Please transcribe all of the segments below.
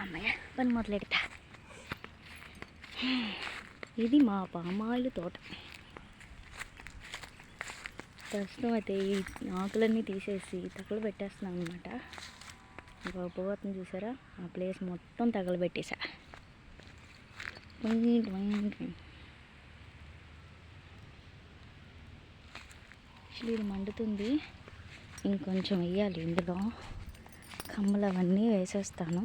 అమ్మయ్య. పని మొదలెడతా. ఇది మా పామాయిల్ తోట. ప్రస్తుతం అయితే ఈ ఆకులన్నీ తీసేసి తగలబెట్టేస్తున్నాం అనమాట ఇంకా చూసారా? ఆ ప్లేస్ మొత్తం తగలబెట్టేసా. యాక్చువల్లీ ఇది మండుతుంది. ఇంకొంచెం వేయాలి. ఇందులో కమ్మలు అవన్నీ వేసేస్తాను.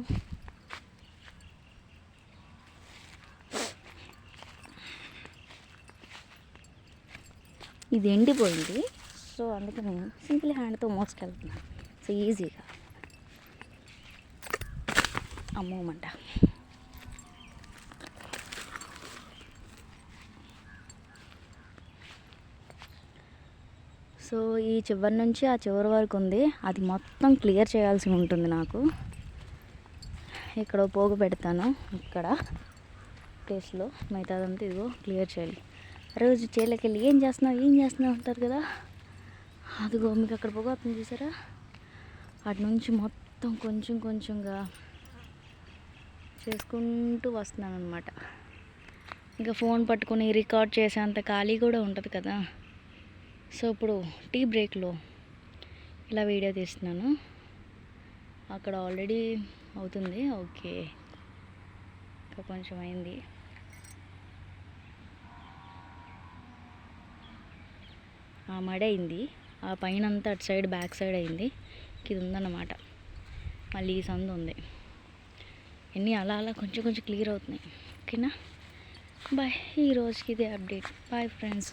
ఇది ఎండిపోయింది. సో అందుకని సింపుల్ హ్యాండ్తో మోసుకెళ్తున్నాను సో ఈజీగా. అమ్మమంట సో ఈ చివరి నుంచి ఆ చివరి వరకు ఉంది. అది మొత్తం క్లియర్ చేయాల్సి ఉంటుంది నాకు. ఇక్కడ పోగు పెడతాను. ఇక్కడ ప్లేస్లో మిగతాదంతా ఇదిగో క్లియర్ చేయాలి. రోజు చేలోకి వెళ్ళి ఏం చేస్తున్నావు ఏం చేస్తున్నావు అంటారు కదా. అదిగో మీకు అక్కడ పోగా వస్తుంది చూసారా? అటు నుంచి మొత్తం కొంచెం కొంచెంగా చేసుకుంటూ వస్తున్నాను అనమాట ఇంకా ఫోన్ పట్టుకొని రికార్డ్ చేసేంత ఖాళీ కూడా ఉంటుంది కదా. సో ఇప్పుడు టీ బ్రేక్లో ఇలా వీడియో తీస్తున్నాను. అక్కడ ఆల్రెడీ అవుతుంది ఓకే. ఇంకా కొంచెం అయింది. ఆ మడి అయింది. ఆ పైన అంతా అటు సైడ్ బ్యాక్ సైడ్ అయింది. ఇది ఉందన్నమాట మళ్ళీ ఈ సందు ఉంది. ఎన్ని అలా అలా కొంచెం కొంచెం క్లియర్ అవుతున్నాయి. ఓకేనా? బాయ్. ఈ రోజుకి ఇదే అప్డేట్. Bye friends.